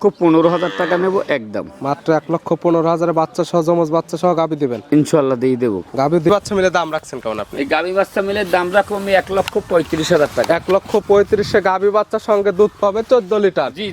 লক্ষ পনেরো হাজার টাকা নেব একদম। মাত্র এক লক্ষ পনেরো হাজার বাচ্চা সহ জমজ বাচ্চা সহ গাবি দিবেন? ইনশাল্লাহ দিয়ে দেবো। গাবি বাচ্চা মিলে দাম রাখছেন কেমন আপনি? এই গাভী বাচ্চা মিলে দাম রাখব আমি এক লক্ষ পঁয়ত্রিশ হাজার টাকা। এক লক্ষ পঁয়ত্রিশে গাবি বাচ্চার সঙ্গে দুধ পাবে চোদ্দ লিটার। জি।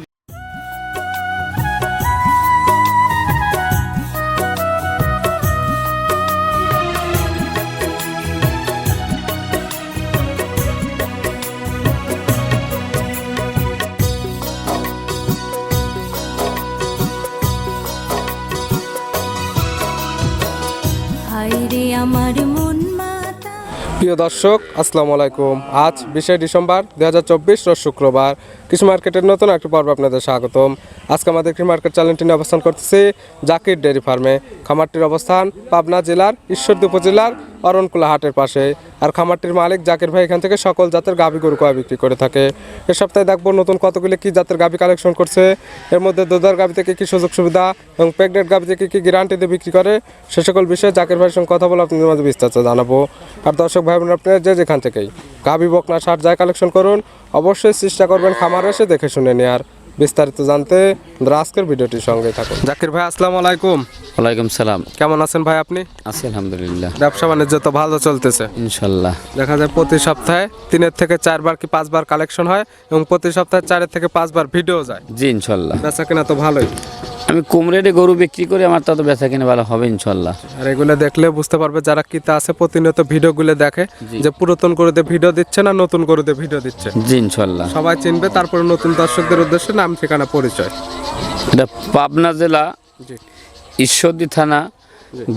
প্রিয় দর্শক, আসসালামু আলাইকুম। আজ বিশে ডিসেম্বর দু হাজার চব্বিশ শুক্রবার। কৃষি মার্কেটের নতুন একটি পর্ব আপনাদের স্বাগতম। আজকে আমাদের কৃষি মার্কেট চ্যানেলটি নিয়ে অবস্থান করতেছি জাকির ডেয়ারি ফার্মে। খামারটির অবস্থান পাবনা জেলার ঈশ্বরদী উপজেলার অরণকুলা হাটের পাশে। আর খামারটির মালিক জাকির ভাই এখান থেকে সকল জাতের গাভী গরু কয় বিক্রি করে থাকে। এ সপ্তাহে দেখব নতুন কতগুলি কি জাতের গাভী কালেকশন করছে। এর মধ্যে দুধার গাভী থেকে কী সুযোগ সুবিধা এবং প্রেগনেন্ট গাভী থেকে কী গ্যারান্টি দিয়ে বিক্রি করে, সে সকল বিষয়ে জাকির ভাইয়ের সঙ্গে কথা বলে আপনাদের মাঝে বিস্তারিত জানাব। আর দর্শক ভাই বোন আপনারা যে যেখান থেকেই গাভী বকনা, সার যায় কালেকশন করুন, অবশ্যই চেষ্টা করবেন খামার এসে দেখে শুনে নেওয়ার বিস্তারিত জানতে আজকের ভিডিওটির সঙ্গে থাকুন। জাকির ভাই আসসালামু আলাইকুম। ওয়ালাইকুম সালাম। কেমন আছেন ভাই আপনি? আছি আলহামদুলিল্লাহ। ব্যবসা বাণিজ্য তো ভালো চলতেছে। ইনশাল্লাহ। দেখা যায় প্রতি সপ্তাহে তিনের থেকে চারবার কি পাঁচবার কালেকশন হয় এবং প্রতি সপ্তাহে চারের থেকে পাঁচবার ভিডিও যায়। জি ইনশাল্লাহ। বেচা কিনা তো ভালোই। আমি কম রেটে গরু বিক্রি করে আমার তত বেচা কিনে ভালো হবে ইনশাল্লাহ। আর এগুলো দেখলে বুঝতে পারবে যারা কিতা আছে প্রতিনিয়ত ভিডিওগুলো দেখে যে পুরাতন গরুতে ভিডিও দিচ্ছে না নতুন গরুতে ভিডিও দিচ্ছে। জি ইনশাল্লাহ। সবাই চিনবে তারপরে নতুন দর্শকদের উদ্দেশ্যে নাম ঠিকানা পরিচয়। এটা পাবনা জেলা জি। ঈশ্বরদী থানা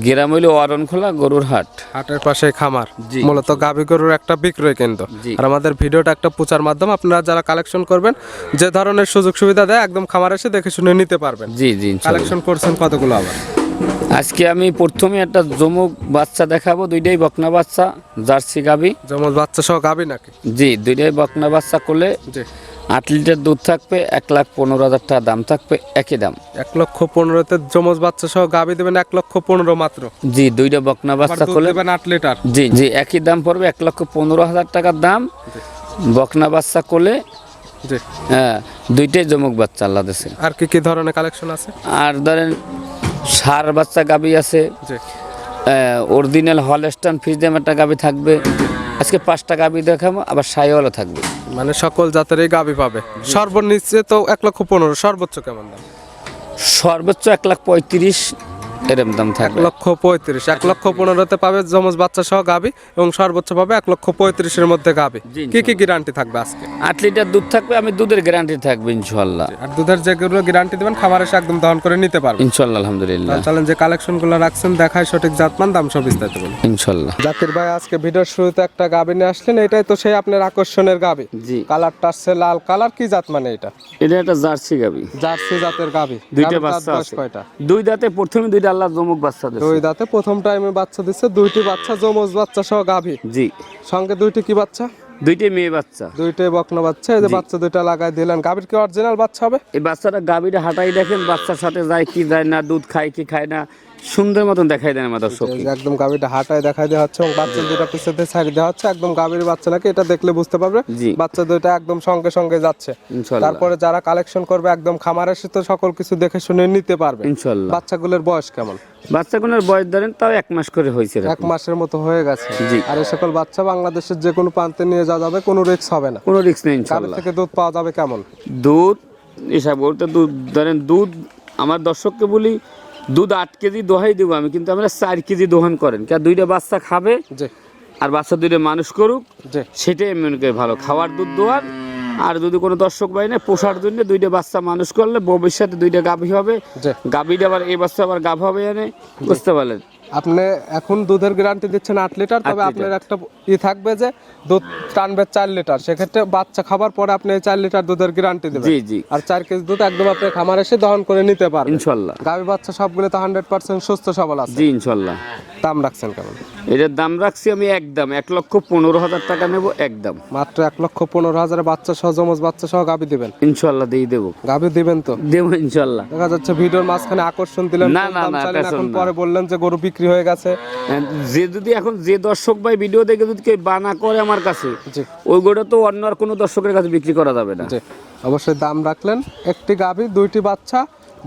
গ্রাম হইল অরণখোলা গরুর হাট। হাটের পাশে খামার। মূলত গাভী গরুর একটা বিক্রয় কেন্দ্র। আর আমাদের ভিডিওটা একটা প্রচার মাধ্যম আপনারা যারা কালেকশন করবেন যে ধরনের সুযোগ সুবিধা দেয় একদম খামার এসে দেখে শুনে নিতে পারবেন। জি জি কালেকশন করছেন কতগুলো আবার? আজকে আমি প্রথমে একটা জমুক বাচ্চা দেখাবো দুইটাই বকনা বাচ্চা জার্সি গাবি যেমন বাচ্চা সহ গাভী নাকি? জি দুইটাই বকনা বাচ্চা করলে জি। আট লিটার দুধ থাকবে এক লাখ পনেরো হাজার টাকা দাম থাকবে একই দাম। এক লক্ষ পনেরোতে যমজ বাচ্চা সহ গাভী দেবেন এক লক্ষ পনেরো মাত্র। জি দুইটা বকনা বাচ্চা করলে দেবেন আট লিটার। জি জি একই দাম পড়বে এক লক্ষ পনেরো হাজার টাকার দাম। বকনা বাচ্চা করলে হ্যাঁ দুইটাই জমুক বাচ্চা আল্লাহ দেশে। আর কি কি ধরনের কালেকশন আছে? আর ধরেন সার বাচ্চা গাবি আছে। অরিজিনাল হলস্টান ফিজডেম একটা গাবি থাকবে। আজকে পাঁচটা গাবি দেখাবো আবার সাইওয়ালা থাকবে। মানে সকল জাতের এই গাভী পাবে। সর্বনিচে তো এক লক্ষ পনেরো সর্বোচ্চ কেমন দাম? সর্বোচ্চ এক লাখ পঁয়ত্রিশ এরম দাম এক থাকবে লক্ষ পঁয়ত্রিশ এক লক্ষ পনেরোতে পাবে যমজ বাচ্চা সহ গাভী এবং সর্বোচ্চ পাবে এক লক্ষ পঁয়ত্রিশের মধ্যে জি, কি কি গ্যারান্টি থাকবে আজকে? আট লিটার দুধ থাকবে আমি দুধের গ্যারান্টি থাকবে ইনশাল্লাহ। আর দুধের যেগুলো গ্যারান্টি দেবেন খাবার এসে একদম দহন করে নিতে পারবে ইনশাল্লাহ আলহামদুলিল্লাহ। চলেন যে কালেকশনগুলো রাখছেন দেখায় সঠিক জাতমান দাম সব বিস্তারিত বলুন। ইনশাল্লাহ। জাকির ভাই আজকে ভিডিওর শুরুতে একটা গাভী নিয়ে আসলেন এটাই তো সেই আপনার আকর্ষণের গাভী জি। কালারটা আসছে লাল কালার কি জাত মানে এটা? এটা একটা জার্সি গাবি। জার্সি জাতের গাভী দুইটা বাচ্চা আছে। কয়টা? দুই দাঁতে প্রথমে দুইটা আল্লাহ জমুক বাচ্চা দিয়েছে দুই দাঁতে প্রথম টাইমে বাচ্চা দিচ্ছে দুইটি বাচ্চা জমজ বাচ্চা সহ গাভী। জি। সঙ্গে দুইটি কি বাচ্চা? দুইটাই মেয়ে বাচ্চা। দুইটাই বকনা বাচ্চা এই যে বাচ্চা দুইটা লাগাই দিলেন। গাভীর কি অরিজিনাল বাচ্চা হবে? এই বাচ্চাটা গাভীটা হাঁটাই দেখেন বাচ্চার সাথে যায় কি যায় না দুধ খায় কি খায় না। সুন্দর মতন দেখাই দেন আমার দর্শক একদম গাভীটা হাঁটায় দেখাই দেওয়া হচ্ছে এবং বাচ্চা দুইটা পিছনে ছাড়ি দেওয়া হচ্ছে। একদম গাভীর বাচ্চা নাকি এটা দেখলে বুঝতে পারবে। জি। বাচ্চা দুইটা একদম সঙ্গে সঙ্গে যাচ্ছে। তারপরে যারা কালেকশন করবে একদম খামার এসে তো সকল কিছু দেখে শুনে নিতে পারবে। ইনশাল্লাহ। বাচ্চাগুলোর বয়স কেমন? বাচ্চাগুলোর বয়স ধরেন তাও এক মাস করে হয়েছে এক মাসের মতো হয়ে গেছে। জি। আর এই সকল বাচ্চা বাংলাদেশের যে কোনো প্রান্তে নিয়ে যাওয়া যাবে কোনো রিস্ক হবে না। কোনো রিস্ক নেই গাভীর ইনশাল্লাহ। থেকে দুধ পাওয়া যাবে কেমন? দুধ হিসাব বলতে দুধ ধরেন দুধ আমার দর্শককে বলি দুধ আট কেজি দোহাই দেবো আমি কিন্তু আমরা চার কেজি দোহান করেন। কেন দুইটা বাচ্চা খাবে আর বাচ্চা দুইটা মানুষ করুক সেটাই মনে করি ভালো। খাওয়ার দুধ দোয়ার আর যদি কোনো দর্শক পাই না পোষার জন্য দুইটা বাচ্চা মানুষ করলে ভবিষ্যতে দুইটা গাভী হবে। গাভীটা আবার এই বাচ্চা আবার গাভ হবে এনে বুঝতে পারলেন? আপনি এখন দুধের গ্যারান্টি দিচ্ছেন আট লিটার তবে আপনার একটা ই থাকবে যে দুধ টানবে চার লিটার। সেক্ষেত্রে বাচ্চা খাবার পরে আপনি চার লিটার দুধের গ্যারান্টি দেবেন। জি জি। আর চার কেজি দুধ একদম আপনি খামার এসে দহন করে নিতে পারেন ইনশাল্লাহ। গাভী বাচ্চা সবগুলো তো হান্ড্রেড পার্সেন্ট সুস্থ সবল আছে। জি ইনশাল্লাহ। দাম রাখছেন কেমন? এটার দাম রাখছি আমি একদম এক লক্ষ পনেরো হাজার টাকা নেব একদম মাত্র এক লক্ষ পনেরো হাজার বাচ্চা সহ যমজ বাচ্চা সহ গাভী দিবেন? ইনশাল্লাহ দিয়ে দেবো। গাভী দিবেন তো? দেবো ইনশাল্লাহ। দেখা যাচ্ছে ভিডিওর মাঝখানে আকর্ষণ দিলেন না, না, না, এখন পরে বললেন যে গরু বিক্রি হয়ে গেছে। যে যদি এখন যে দর্শক ভাই ভিডিও দেখে যদি কেউ বানা করে আমার কাছে ওই গোটা তো অন্য আর কোনো দর্শকের কাছে বিক্রি করা যাবে না। অবশ্যই দাম রাখলেন একটি গাভী দুইটি বাচ্চা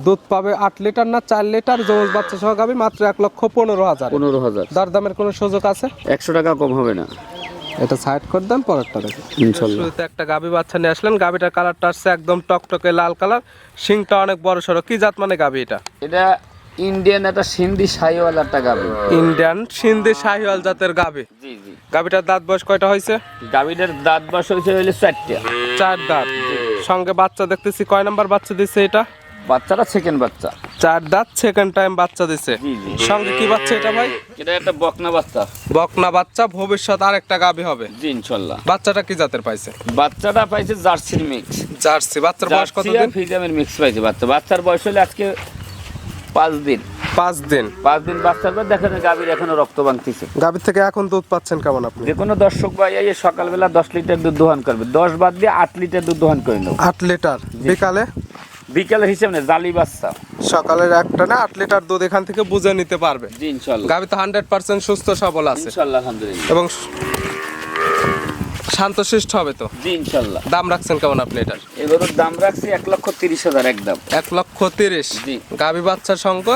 দুধ পাবে আট লিটার না চার লিটার? জমজ বাচ্চা সহ গাভী মাত্র এক লক্ষ পনেরো হাজার। পনেরো হাজার। দরদামের কোনো সুযোগ আছে? একশো টাকা কম হবে না। এটা সাইড করে দেন পরেরটা দেখি। ইনশাল্লাহ। শুরুতে একটা গাভী বাচ্চা নিয়ে আসলেন গাভীটার কালারটা আসছে একদম টকটকে লাল কালার শিংটা অনেক বড় সড়ো। কি জাত মানে গাভী এটা? এটা ইন্ডিয়ান একটা সিন্ধি সাইওয়াল একটা গাবি ইন্ডিয়ান সিন্ধি শাহিওয়াল জাতের গাভী। জি জি। গাভীটার দাঁত বয়স কয়টা হয়েছে? গাবিটার দাঁত বাস হয়েছে হইলে চারটে। চার দাঁত। সঙ্গে বাচ্চা দেখতেছি কয় নাম্বার বাচ্চা দিচ্ছে এটা? বাচ্চাটা সেকেন্ড বাচ্চা। চার দাঁত সেকেন্ড টাইম বাচ্চা জি সঙ্গে কি বাচ্চা এটা ভাই? এটা একটা বকনা বাচ্চা। বকনা বাচ্চা ভবিষ্যৎ আরেকটা গাভী হবে। জি ইনশাল্লাহ। বাচ্চাটা কি জাতের পাইছে? বাচ্চাটা পাইছে জার্সির মিক্স জার্সি বাচ্চার বয়স কত দিন ফিজামের মিক্স পাইছে বাচ্চা। বাচ্চার বয়স হলে আজকে পাঁচ দিন। পাঁচ দিন। পাঁচ দিন বাচ্চার পর দেখেন গাভীর এখনও রক্ত ভাঙতেছে গাভীর থেকে এখন দুধ পাচ্ছেন কেমন আপনি? যে কোনো দর্শক ভাই এই সকালবেলা দশ লিটার দুধ দোহান করবে। দশ বাদ দিয়ে আট লিটার দুধ দোহান করে নেব। আট লিটার। বিকালে? বিকেলের হিসেবে না জালি বাচ্চা। সকালের একটা না আট লিটার দুধ এখান থেকে বুঝে নিতে পারবে। জি তো হান্ড্রেড পার্সেন্ট সুস্থ সবল আছে। ইনশাল্লাহ আলহামদুলিল্লাহ। এবং শান্তশিষ্ট হবে তো? জি ইনশাল্লাহ। দাম রাখছেন কেমন আপনি এটার এগুলোর দাম রাখছি এক লক্ষ তিরিশ হাজার একদম। এক লক্ষ তিরিশ? জি। গাভী বাচ্চার সঙ্গে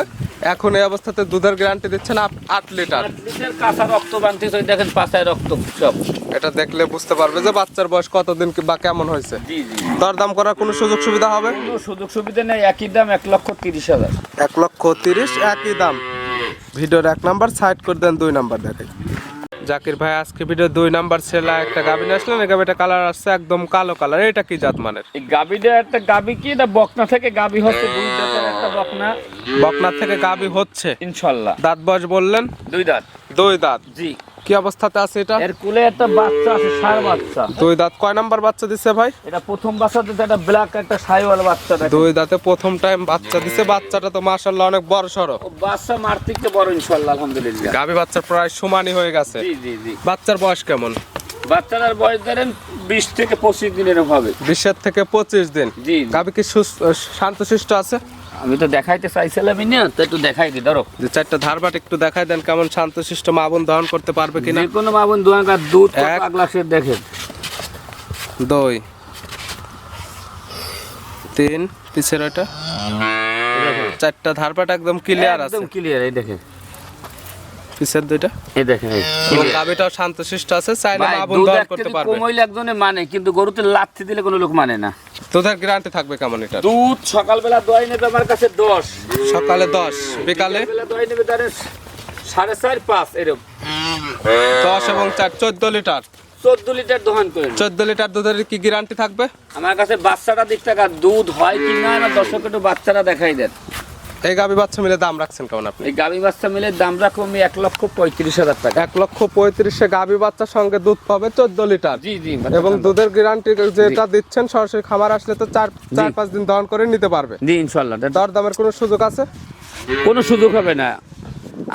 এখন এই অবস্থাতে দুধের গ্যারান্টি দিচ্ছেন আট লিটার। আট লিটার কাঁচা রক্ত বানতেছে ওই দেখেন পাশায় রক্ত সব। এটা দেখলে বুঝতে পারবে যে বাচ্চার বয়স কতদিন বা কেমন হয়েছে। দরদাম করার কোনো সুযোগ সুবিধা হবে? সুযোগ সুবিধা নেই একই দাম এক লক্ষ তিরিশ হাজার। এক লক্ষ তিরিশ একই দাম। ভিডিওর এক নাম্বার সাইড করে দেন দুই নাম্বার দেখাই। জাকির ভাই আজকে ভিডিও দুই নাম্বার ছেলে একটা গাভী নিয়ে আসলেন এই গাভীটা কালার আসছে একদম কালো কালার এটা কি জাত মানের? এই গাবিটা একটা গাবি কি? এটা বকনা থেকে গাবি হচ্ছে দুই দাঁতের একটা বকনা। বকনা থেকে গাভী হচ্ছে। ইনশাল্লাহ। দাঁত বয়স বললেন? দুই দাঁত। দুই দাঁত। জি। কি অবস্থাতে আছে এটা? এর কুলে একটা বাচ্চা আছে সার বাচ্চা। দুই দাঁত। কয় নাম্বার বাচ্চা দিচ্ছে ভাই? এটা প্রথম একটা ব্ল্যাক একটা সাইওয়াল বাচ্চা। দুই দাঁতে প্রথম টাইম বাচ্চা দিছে। বাচ্চাটা তো মাশাল্লাহ অনেক বড় বাচ্চা মারতিকতে বড় ইনশাল্লাহ আলহামদুলিল্লাহ। বাচ্চার প্রায় সমানই হয়ে গেছে। জি জি জি। বাচ্চার বয়স কেমন? বাচ্চাটার বয়স ধরেন বিশ থেকে পঁচিশ দিনের হবে। বিশের থেকে পঁচিশ দিন। জি। গাভী কি সুস্থ শান্তশিষ্ট আছে? আমি তো দেখাইতে চাইছিলামই না তো একটু দেখাই দি ধরো। যে চারটা ধারবাট একটু দেখাই দেন কেমন শান্তশিষ্ট মা বোন দহন করতে পারবে কিনা। যে কোনো মাবন দোয়াঙ্গার দুধ এক। গ্লাসের দেখেন। দুই তিন পিছের ওটা চারটা ধারবাট একদম ক্লিয়ার আছে। একদম ক্লিয়ার এই দেখেন। পিছের দুইটা। এই দেখেন এই এবং। গাভীটাও শান্তশিষ্ট আছে চাইলে মা বোন দহন করতে পারবে। কম হইলে একজনে মানে কিন্তু গরুতে লাথি দিলে কোনো লোক মানে না। তোদের গ্যারান্টি থাকবে কেমন এটা? দুধ সকালবেলা দই নেবে আমার কাছে দশ। সকালে দশ বিকালে? দোয়াই নেবে ধরেন সাড়ে চার পাঁচ এরকম। দশ এবং চার চোদ্দ লিটার? চোদ্দ লিটার দোকান করেন চোদ্দ লিটার দুধের কি গ্যারান্টি থাকবে? আমার কাছে বাচ্চাটা দিক টাকা দুধ হয় কি না দর্শক একটু বাচ্চাটা দেখাই দেন। এই গাভী বাচ্চা মিলে দাম রাখছেন কেমন আপনি? এই গাভী বাচ্চা মিলে দাম রাখো আমি এক লক্ষ পঁয়ত্রিশ হাজার টাকা। এক লক্ষ পঁয়ত্রিশে গাভী বাচ্চার সঙ্গে দুধ পাবে চোদ্দ লিটার। জি জি এবং দুধের গ্যারান্টি যেটা দিচ্ছেন সরাসরি খামার আসলে তো চার চার পাঁচ দিন দহন করে নিতে পারবে। জি ইনশাল্লাহ দর দামের কোনো সুযোগ আছে? কোনো সুযোগ হবে না।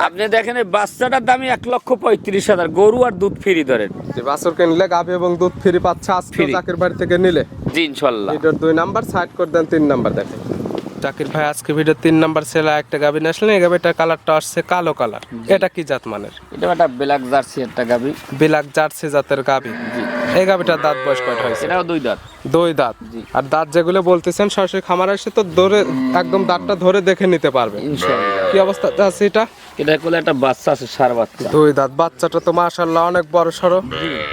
আপনি দেখেন এই বাচ্চাটার দামই এক লক্ষ পঁয়ত্রিশ হাজার। গরু আর দুধ ফ্রি ধরেন। যে বাছর কিনলে গাভী এবং দুধ ফ্রি পাচ্ছে আজকে Free। চাকির বাড়ি থেকে নিলে। জি ইনশাল্লাহ দুই নাম্বার সাইড করে দেন তিন নাম্বার দেখেন। চাকির ভাই আজকে ভিডিও তিন নাম্বার ছেলে একটা গাভী নিয়ে আসলেন। এই গাভীটার কালারটা আসছে কালো কালার। এটা কি জাত মানের? এটা একটা ব্ল্যাক জার্সি একটা গাভী বিলাক জার্সি জাতের গাভী এই গাভীটার দাঁত বয়স কয়টা হয়েছে? এটাও দুই দাঁত। দুই দাঁত। আর দাঁত যেগুলো বলতেছেন সরাসরি খামার এসে তো ধরে একদম দাঁতটা ধরে দেখে নিতে পারবে। কি অবস্থা আছে এটা? এটা করলে একটা বাচ্চা আছে সার বাচ্চা। দুই দাঁত। বাচ্চাটা তো মাশাল্লাহ অনেক বড় সড়ো।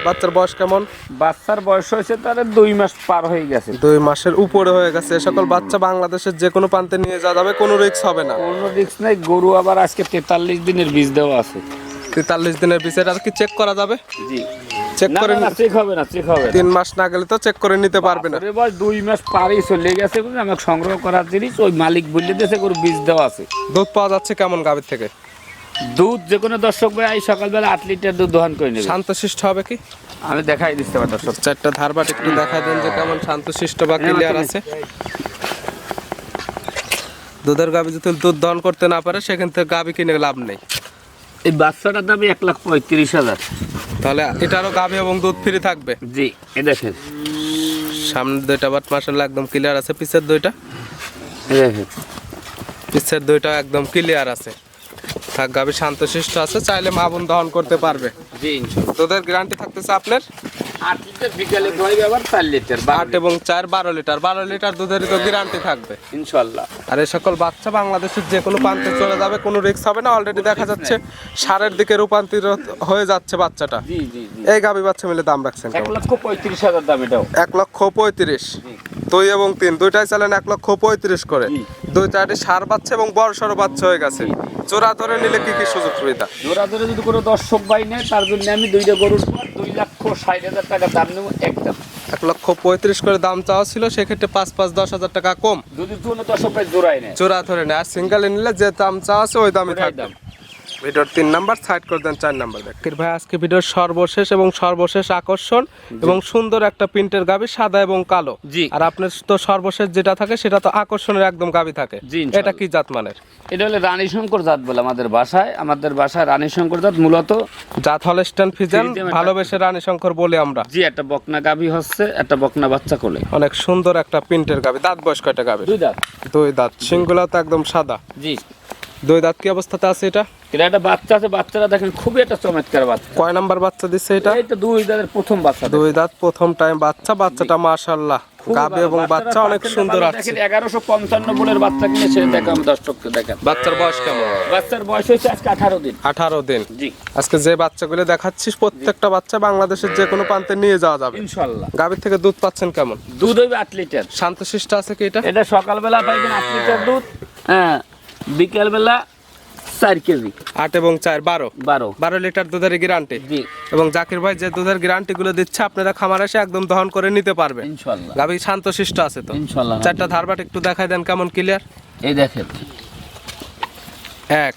বাচ্চার বয়স কেমন? বাচ্চার বয়স হয়েছে তার দুই মাস পার হয়ে গেছে। দুই মাসের উপরে হয়ে গেছে। এ সকল বাচ্চা বাংলাদেশের যে কোনো প্রান্তে নিয়ে যাওয়া যাবে কোনো রিস্ক হবে না। কোনো রিক্স নাই গরু আবার আজকে তেতাল্লিশ দিনের বীজ দেওয়া আছে। তেতাল্লিশ দিনের পিছিয়ে আর কি চেক করা যাবে? জি। চেক করে না চেক হবে না চেক হবে তিন মাস না গেলে তো চেক করে নিতে পারবে না। বয়স দুই মাস পারই চলে গেছে বলে আমাকে সংগ্রহ করার জিনিস ওই মালিক বললে দিয়েছে গরু বীজ দেওয়া আছে। দুধ পাওয়া যাচ্ছে কেমন গাভীর থেকে? দুধ যে কোনো দর্শক ভাই আই সকালবেলা আট লিটার দুধ দোহান করে নেবে। শান্তশিষ্ট হবে কি? আমি দেখাই দিতে পারি দর্শক। চারটা ধারবাট একটু দেখা দেন যে কেমন শান্তশিষ্ট বা ক্লিয়ার আছে। দুধের গাভী যদি দুধ দহন করতে না পারে সেখান থেকে গাভী কিনে লাভ নেই। এই বাচ্চাটার দাম এক লাখ পঁয়ত্রিশ হাজার। তাহলে এটারও গাভী এবং দুধ ফ্রি থাকবে? জি এ দেখেন। সামনের দুইটা বাট মাসাল্লাহ একদম ক্লিয়ার আছে পিছের দুইটা। পিছের দুইটা একদম ক্লিয়ার আছে। থাক গাভী শান্তশিষ্ট আছে চাইলে মা বোন দহন করতে পারবে। জি তোদের গ্যারান্টি থাকতেছে আপনার? আট লিটার বিকালে দোয়াইবে আবার চার লিটার আট এবং চার বারো লিটার বারো লিটার দুধের তো গ্যারান্টি থাকবে। ইনশাল্লাহ। আর এই সকল বাচ্চা বাংলাদেশের যে কোনো প্রান্তে চলে যাবে কোনো রিস্ক হবে না অলরেডি দেখা যাচ্ছে সারের দিকে রূপান্তরিত হয়ে যাচ্ছে বাচ্চাটা। জি জি জি। এই গাবি বাচ্চা মিলে দাম রাখছেন এক লক্ষ পঁয়ত্রিশ হাজার দাম এটাও। এক লক্ষ পঁয়ত্রিশ। দুই এবং তিন দুইটাই চালেন এক লক্ষ পঁয়ত্রিশ করে। দুই চারটি সার বাচ্চা এবং বড় সড়ো বাচ্চা হয়ে গেছে। জোড়া ধরে নিলে কি কি সুযোগ সুবিধা? জোড়া ধরে যদি কোনো দর্শক বাই নেয় তার জন্য আমি দুইটা গরুর দুই লক্ষ ষাট হাজার টাকা দাম নেব একদম। এক লক্ষ পঁয়ত্রিশ করে দাম চাওয়া ছিল সেক্ষেত্রে পাঁচ পাঁচ দশ হাজার টাকা কম। যদি জোড়া ধরে নেয়। আর সিঙ্গেলে নিলে যে দাম চাওয়া আছে ওই দামে থাকবে। ভিডিওর তিন নাম্বার সাইড করে দেন চার নাম্বার দেখেন ভাই আজকে ভিডিওর সর্বশেষ এবং সর্বশেষ আকর্ষণ এবং সুন্দর একটা প্রিন্টের গাবি সাদা এবং কালো। জি। আর আপনার তো সর্বশেষ যেটা থাকে সেটা তো আকর্ষণের একদম গাবি থাকে। জি, এটা কি জাত মানের? এটা হলে রানী শঙ্কর জাত বলে আমাদের বাসায়। আমাদের বাসায় রানী শঙ্কর জাত মূলত। জাত হলস্টান ফিজেন ভালোবেসে রানী শঙ্কর বলি আমরা। জি একটা বকনা গাভী হচ্ছে একটা বকনা বাচ্চা কোলে। অনেক সুন্দর একটা প্রিন্টের গাবি। দাঁত বয়স কয়টা গাবি দুই দাঁত। দুই দাঁত। সিংগুলা তো একদম সাদা। জি। দুই দাঁত কি অবস্থাতে আছে এটা? এটা একটা বাচ্চা আছে বাচ্চারা দেখেন খুবই একটা চমৎকার বাচ্চা। কয় নাম্বার বাচ্চা দিচ্ছে এটা? এটা দুই দাঁতের প্রথম বাচ্চা দুই দাঁত প্রথম টাইম বাচ্চা বাচ্চাটা মাশাল্লাহ খুবই গাবি। এবং বাচ্চা অনেক সুন্দর আছে। দেখেন এগারোশো পঞ্চান্ন বলের বাচ্চা কিনে সে দেখেন আমি দর্শককে দেখেন। বাচ্চার বয়স কেমন? বাচ্চার বয়স হয়েছে আজকে আঠারো দিন। আঠারো দিন। জি। আজকে যে বাচ্চাগুলো দেখাচ্ছিস প্রত্যেকটা বাচ্চা বাংলাদেশের যে কোনো প্রান্তে নিয়ে যাওয়া যাবে। ইনশাল্লাহ গাভীর থেকে দুধ পাচ্ছেন কেমন? দুধ হইবে আট লিটার। শান্তশিষ্ট আছে কি এটা? এটা সকালবেলা পাইবেন আট লিটার দুধ। হ্যাঁ বিকেলবেলা চার কেজি। আট এবং চার বারো? বারো। বারো লিটার দুধের গ্যারান্টি? জি। এবং জাকির ভাই যে দুধের গ্যারান্টি গুলো দিচ্ছে আপনারা খামার এসে একদম দহন করে নিতে পারবেন। ইনশাল্লাহ। গাভী শান্তশিষ্ট আছে তো? ইনশাল্লাহ। চারটা ধারবাট একটু দেখাই দেন কেমন ক্লিয়ার এই দেখেন। এক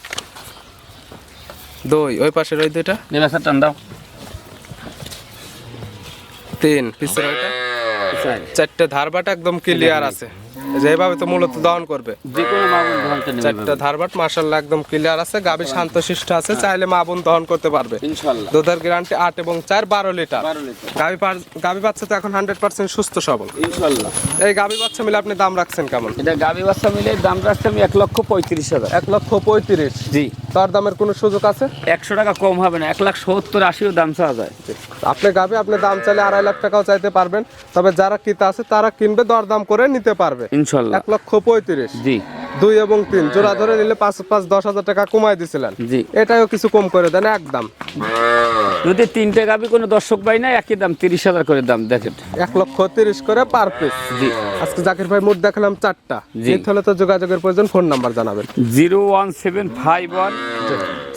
দুই ওই পাশের ওই দুইটা? নেবাসা টান দাও। তিন পিছের ওইটা? চারটে ধারবাট একদম ক্লিয়ার আছে। যেভাবে তো মূলত দহন করবে। যে কোনো মাগুন ধরতে নেবে চারটা ধারবাট একদম ক্লিয়ার আছে। শান্তশিষ্ট আছে চাইলে দহন করতে পারবে। দুধের গ্যারান্টি আট এবং চার বারো লিটার। বারো লিটার। গাভী পার- বাচ্চা তো এখন হান্ড্রেড পার্সেন্ট সুস্থ সবল। ইনশাল্লাহ এই গাভী বাচ্চা মিলে আপনি দাম রাখছেন কেমন? এটা গাবি বাচ্চা মিলে দাম রাখছি আমি এক লক্ষ পঁয়ত্রিশ হাজার। এক লক্ষ পঁয়ত্রিশ? জি। তার দামের কোনো সুযোগ আছে? একশো টাকা কম হবে না এক লাখ সত্তর আশিও দাম চাওয়া যায়। আপনি গাবে আপনি দাম চাইলে আড়াই লাখ টাকাও চাইতে পারবেন। তবে যারা কিতা আছে তারা কিনবে দরদাম করে নিতে পারবে। ইনশাল্লাহ। এক লক্ষ পঁয়ত্রিশ। জি। দুই এবং তিন। জোড়া ধরে নিলে পাঁচ পাঁচ দশ হাজার টাকা কমাই দিছিলেন। জি। এটাও কিছু কম করে দেন একদম। যদি তিনটে গাবি কোনো দর্শক পাই না একই দাম তিরিশ হাজার করে দাম দেখেন। এক লক্ষ তিরিশ করে পার পিস জি। আজকে জাকির ভাই মোট দেখালাম চারটা। জি। নিতে হলে তো যোগাযোগের প্রয়োজন ফোন নাম্বার জানাবেন। Zero one seven five one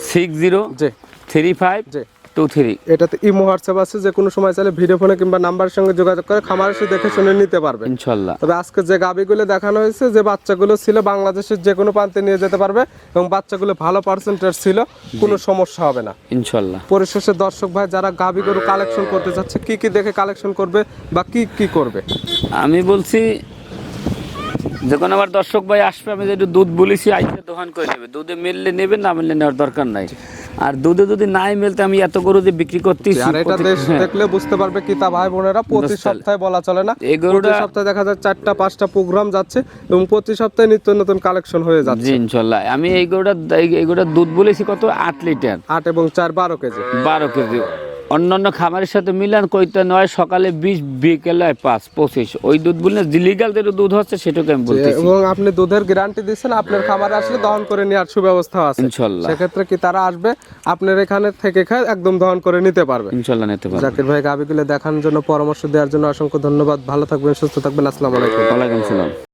six zero জি। থ্রি ফাইভ জি। টু থ্রি এটাতে ইমো হোয়াটসঅ্যাপ আছে যে কোনো সময় চাইলে ভিডিও ফোনে কিংবা নাম্বারের সঙ্গে যোগাযোগ করে খামার এসে দেখে শুনে নিতে পারবে। ইনশাল্লাহ। তবে আজকে যে গাবিগুলো দেখানো হয়েছে যে বাচ্চাগুলো ছিল বাংলাদেশের যে কোনো প্রান্তে নিয়ে যেতে পারবে এবং বাচ্চাগুলো ভালো পার্সেন্টেজ ছিল কোনো সমস্যা হবে না। ইনশাল্লাহ। পরিশেষে দর্শক ভাই যারা গাবি গরু কালেকশন করতে চাচ্ছে কি কি দেখে কালেকশন করবে বা কি কি করবে? আমি বলছি যখন আমার দর্শক ভাই আসবে আমি যেটা দুধ বলেছি আইসে দোকান করে নেবে। দুধে মেললে নেবে না মেললে নেওয়ার দরকার নাই। আর দুধে যদি নাই মেলতে আমি এত গরু দিয়ে বিক্রি করতেছি আর এটা দেশ হ্যাঁ, দেখলে বুঝতে পারবে কি তা ভাই বোনেরা প্রতি সপ্তাহে বলা চলে না। এই গরুটা- সপ্তাহে দেখা যায় চারটা পাঁচটা প্রোগ্রাম যাচ্ছে এবং প্রতি সপ্তাহে নিত্য নতুন কালেকশন হয়ে যাচ্ছে। ইনশাল্লাহ। আমি এই গরুটা এই গরুটা দুধ বলেছি কত? আট লিটার। আট এবং চার বারো কেজি। বারো কেজি। অন্যান্য খামারের সাথে মিলান কইতে নয় সকালে বিশ বিকেলে পাঁচ পঁচিশ। ওই দুধ বললে লিগাল যেটা দুধ হচ্ছে সেটাকে আমি বলতেছি। এবং আপনি দুধের গ্যারান্টি দিচ্ছেন আপনার খামারে আসলে দহন করে নেওয়ার সুব্যবস্থা আছে। ইনশাল্লাহ। সেক্ষেত্রে কি তারা আসবে আপনার এখানে থেকে খায় একদম দহন করে নিতে পারবে। ইনশাল্লাহ নিতে পারব। জাকির ভাই গাবিগুলো দেখানোর জন্য পরামর্শ দেওয়ার জন্য অসংখ্য ধন্যবাদ। ভালো থাকবেন সুস্থ থাকবেন। আসসালামু আলাইকুম। ওয়ালাইকুম সালাম